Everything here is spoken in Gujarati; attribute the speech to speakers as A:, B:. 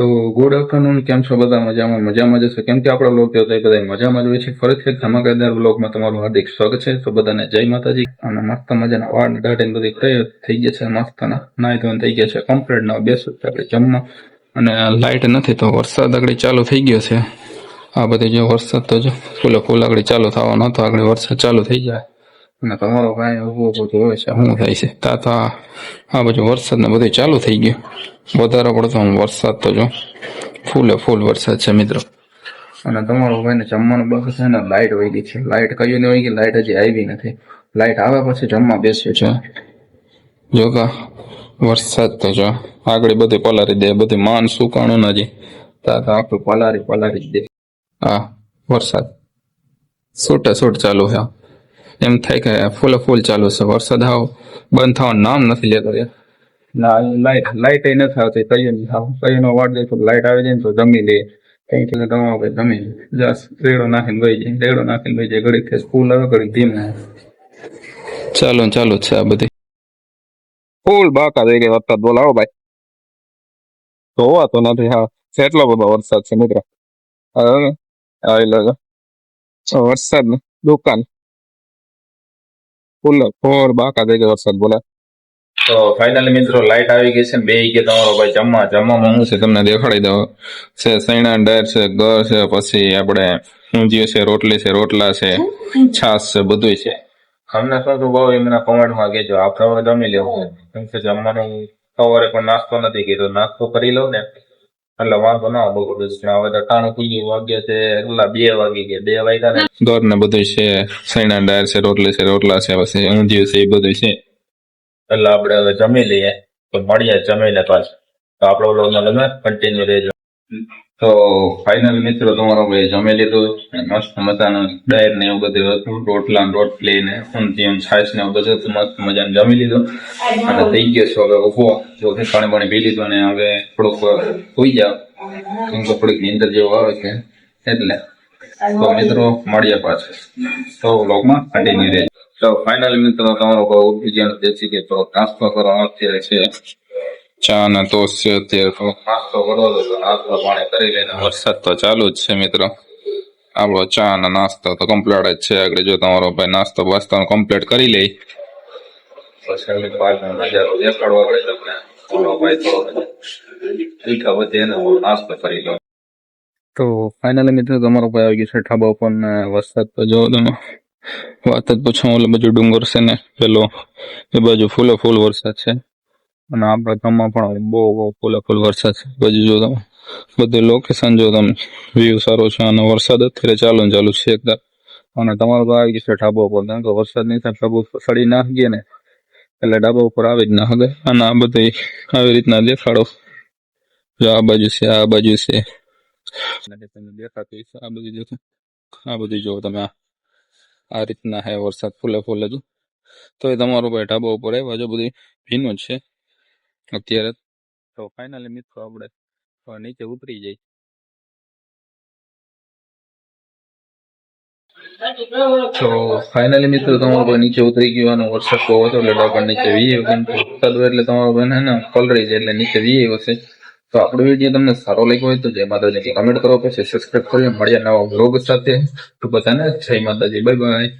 A: તો ગુડ આફ્ટરનૂન કેમ છો બધા? મજામાં મજામાં જશે કેમ કે આપણા બ્લોગ જોતા બધા મજામાં જ હોય છે. ફરીથી ધમાકેદાર બ્લોગમાં તમારું હાર્દિક સ્વાગત છે. તો બધાને જય માતાજી. અને મસ્ત મજાના વાળ દાઢીને બધી તૈયાર થઈ ગયા છે. મસ્તના નાય ધોન થઈ ગયા છે. કમ્પ્લીટ ના બેસું આપણે જમવા. અને લાઇટ નથી તો વરસાદ આગળ ચાલુ થઈ ગયો છે. આ બધી જો વરસાદ તો જો ફૂલે ફૂલ આગળ ચાલુ થવાનો હતો. આગળ વરસાદ ચાલુ થઈ જાય. અને તમારો ભાઈ ઊભો ઊભો જોવે છે, શું થાય છે? તા તો, આ આ બાજુ વરસાદ ને બધું ચાલુ થઈ ગયું. વધારે પડતો આમ વરસાદ તો જો, ફૂલે ફૂલ વરસાદ છે મિત્રો. અને તમારો ભાઈને જમવાનું બાકી છે ને લાઇટ વહી ગઈ છે. લાઇટ કયું નહીં વહી ગઈ લાઇટ હજી આવી નથી. લાઇટ આવે પછી જમવા બેસ્યું છે જો કા, વરસાદ તો જો, આગળ બધું પલારી દે, બધું માન સુકાણું નથી તા તો આખું પલારી પલારી જ દે. હા વરસાદ. છૂટે છૂટ ચાલુ છે એમ થાય કે ફૂલ ફૂલ ચાલુ છે. વરસાદ આવ બંધ થવાનું નામ નથી લેતો યાર. લાઈટ લાઈટ એ નથી આવતી તૈયાર નથી આવ કઈ નો વાટ જાય તો લાઈટ આવી જાય ને તો જમી લે. કઈ કે તમારો ભાઈ જમી જસ રેડો નાખીને વહી જાય. રેડો નાખીને વહી જાય. ઘડીક સ્કૂલ આવે ઘડીક ધીમે. ચાલો ચાલુ છે આ બધી. ફૂલ બાકા થઈ ગયા વરસાદ. બોલાવો ભાઈ. તો નથી. હા એટલો બધો વરસાદ છે મિત્ર. હવે આવી લાગે. વરસાદ દુકાન. ફૂલ ફોર બાકા થઈ ગયા વરસાદ બોલા. તો ફાઇનલી મિત્રો લાઈટ આવી ગઈ છે ને બે કે તમારો ભાઈ જમવા જમવામાં હું છે તમને દેખાડી દઉં. છે સૈણા ડર છે ઘર છે પછી આપણે ઊંધિયું છે રોટલી છે રોટલા છે છાસ છે બધું છે. અમને શું શું ભાવ એમના મને કોમેન્ટમાં કહેજો. આપણે જમી લેવું. કેમ કે જમવાનું સવારે પણ નાસ્તો નથી કીધો. નાસ્તો કરી લઉં ને. એટલે વાંધો ના આવે બધું હવે તો ટાણું ગયું. વાગ્યા છે એટલા બે વાગી ગયા બે વાગ્યા ને દોર ને બધું છે સૈણા ડાયર છે રોટલી છે રોટલા છે પછી ઊંધિયું છે એ બધું છે. એટલે આપણે હવે જમી લઈએ. તો મળીએ જમીને પાછું. તો આપણો વ્લોગમાં તમે કન્ટિન્યુ રહેજો. તો ફાઇનલ મિત્રો તમારો ભાઈ જમી લીધું મસ્ત મજાનું ડાયર ને એવું બધું હતું. રોટલા ને રોટલી ને ઊંધી ઊંધ છાશ ને એવું બધું મસ્ત મજાનું જમી લીધું. અને થઈ ગયો છો હવે ઊભો. જો પાણી પાણી પી લીધું અને હવે થોડુંક સુઈ જાવ કેમ કે થોડીક નીંદર જેવું આવે છે. એટલે તો મિત્રો મળીએ પાછું. તો વ્લોગમાં કન્ટિન્યુ રહેજો. તો ફાઇનલી મિત્રો તમારો ગયા દેશી કે તો ટ્રાન્સફર કરવાનો અત્યારે છે. ચા અને ટોસ્ટ છે અત્યારે. તો નાસ્તો કરવો નાસ્તો પાણી કરી લઈને વરસાદ તો ચાલુ જ છે મિત્રો. આપણો ચા અને નાસ્તો તો કમ્પ્લીટ જ છે. આગળ જો તમારો ભાઈ નાસ્તો વાસ્તો કમ્પ્લીટ કરી લે. પછી નજારો દેખાડવા પડે તમને તમારો ભાઈ તો વધે નાસ્તો કરી લો તો ફાઇનલી મિત્રો તમારો ભાઈ આવી ગયો છે ઠાબા ઉપર ને વરસાદ તો જો તમે. વાત જ પૂછો ઓલે બાજુ ડુંગર છે ને પેલો એ બાજુ ફૂલો ફૂલ વરસાદ છે. અને આપણા ગામમાં પણ બહુ બહુ ફૂલે ફૂલ વરસાદ છે. બાજુ જો તમે બધું લોકેશન જો તમે વ્યૂ સારો છે અને વરસાદ અત્યારે ચાલુ ચાલુ છે એકદમ. અને તમારો તો આવી ગયો છે ઢાબા ઉપર. કારણ કે વરસાદ નહીં થાય ઢાબો સડી ના ગયા ને, એટલે ઢાબા ઉપર આવી જ ના હવે અને આ બધી આવી રીતના દેખાડો. જો આ બાજુ છે, આ બાજુ છે. તમને દેખાતું છે આ બધી જો આ બધી જો તમે આ રીતના હે વરસાદ ફૂલે ફૂલે હતું તો એ તમારો ભાઈ ઢાબા ઉપર આવ્યા. જો બધી ભીનું જ છે. અત્યારે તો ફાઇનલી મિત્રો આપણે હવે નીચે ઉતરી જઈ તો ફાઇનલી મિત્રો તમારો ભાઈ નીચે ઉતરી ગયો અને વરસાદ બહુ હતો એટલે ડાબર નીચે વી આવ્યો કેમ કે વરસાદ હોય એટલે તમારો ભાઈ હે ને પલળી જાય એટલે નીચે વી આવ્યો છે તો આપણો વીડિયો તમને સારો લાગ્યો હોય તો જય માતાજી કમેન્ટ કરો પછી સબસ્ક્રાઇબ કરી મળ્યા નવા વ્લોગ સાથે તો બધાને જય માતાજી બાય બાય